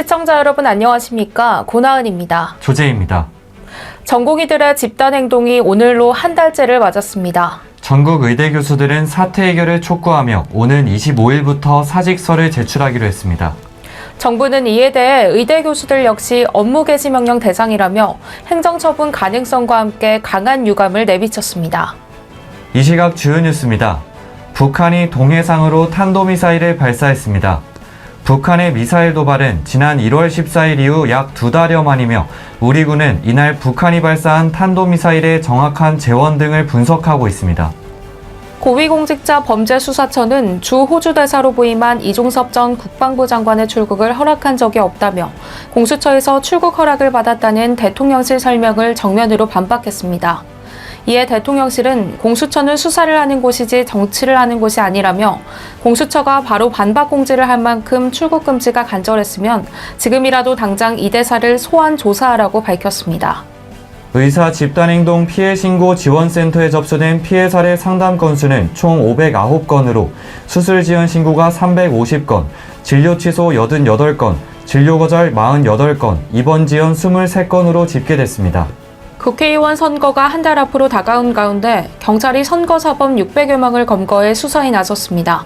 시청자 여러분 안녕하십니까? 고나은입니다. 조재입니다. 전공의들의 집단 행동이 오늘로 한 달째를 맞았습니다. 전국 의대 교수들은 사태 해결을 촉구하며 오는 25일부터 사직서를 제출하기로 했습니다. 정부는 이에 대해 의대 교수들 역시 업무 개시 명령 대상이라며 행정처분 가능성과 함께 강한 유감을 내비쳤습니다. 이 시각 주요 뉴스입니다. 북한이 동해상으로 탄도미사일을 발사했습니다. 북한의 미사일 도발은 지난 1월 14일 이후 약 두 달여 만이며 우리 군은 이날 북한이 발사한 탄도미사일의 정확한 재원 등을 분석하고 있습니다. 고위공직자 범죄수사처는 주 호주 대사로 부임한 이종섭 전 국방부 장관의 출국을 허락한 적이 없다며 공수처에서 출국 허락을 받았다는 대통령실 설명을 정면으로 반박했습니다. 이에 대통령실은 공수처는 수사를 하는 곳이지 정치를 하는 곳이 아니라며 공수처가 바로 반박 공지를 할 만큼 출국 금지가 간절했으면 지금이라도 당장 이 대사를 소환 조사하라고 밝혔습니다. 의사 집단행동 피해 신고 지원센터에 접수된 피해 사례 상담 건수는 총 509건으로 수술 지연 신고가 350건, 진료 취소 88건, 진료 거절 48건, 입원 지연 23건으로 집계됐습니다. 국회의원 선거가 한 달 앞으로 다가온 가운데 경찰이 선거사범 600여 명을 검거해 수사에 나섰습니다.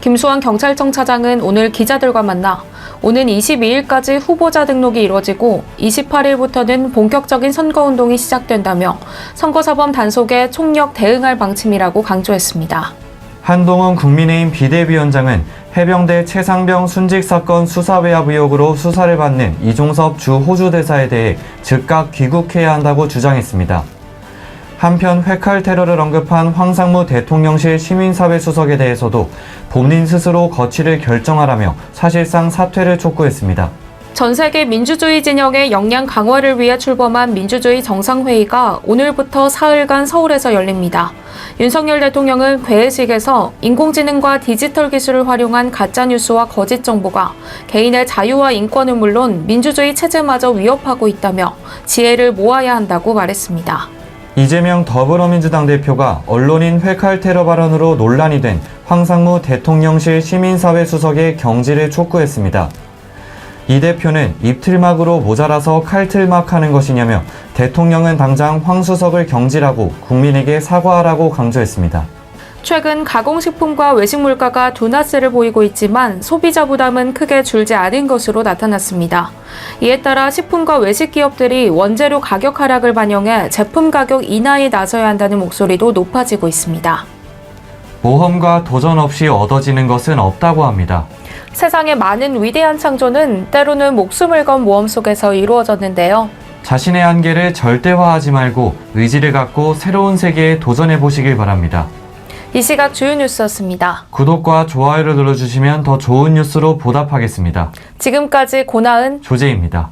김수환 경찰청 차장은 오늘 기자들과 만나 오는 22일까지 후보자 등록이 이루어지고 28일부터는 본격적인 선거운동이 시작된다며 선거사범 단속에 총력 대응할 방침이라고 강조했습니다. 한동훈 국민의힘 비대위원장은 해병대 최상병 순직 사건 수사 외압 의혹으로 수사를 받는 이종섭 주 호주 대사에 대해 즉각 귀국해야 한다고 주장했습니다. 한편 회칼 테러를 언급한 황상무 대통령실 시민사회 수석에 대해서도 본인 스스로 거취를 결정하라며 사실상 사퇴를 촉구했습니다. 전 세계 민주주의 진영의 역량 강화를 위해 출범한 민주주의 정상회의가 오늘부터 사흘간 서울에서 열립니다. 윤석열 대통령은 회의식에서 인공지능과 디지털 기술을 활용한 가짜뉴스와 거짓 정보가 개인의 자유와 인권은 물론 민주주의 체제마저 위협하고 있다며 지혜를 모아야 한다고 말했습니다. 이재명 더불어민주당 대표가 언론인 회칼 테러 발언으로 논란이 된 황상무 대통령실 시민사회 수석의 경지를 촉구했습니다. 이 대표는 입틀막으로 모자라서 칼틀막 하는 것이냐며 대통령은 당장 황 수석을 경질하고 국민에게 사과하라고 강조했습니다. 최근 가공식품과 외식 물가가 둔화세를 보이고 있지만 소비자 부담은 크게 줄지 않은 것으로 나타났습니다. 이에 따라 식품과 외식 기업들이 원재료 가격 하락을 반영해 제품 가격 인하에 나서야 한다는 목소리도 높아지고 있습니다. 모험과 도전 없이 얻어지는 것은 없다고 합니다. 세상의 많은 위대한 창조는 때로는 목숨을 건 모험 속에서 이루어졌는데요. 자신의 한계를 절대화하지 말고 의지를 갖고 새로운 세계에 도전해 보시길 바랍니다. 이 시각 주요 뉴스였습니다. 구독과 좋아요를 눌러주시면 더 좋은 뉴스로 보답하겠습니다. 지금까지 고나은 조재입니다.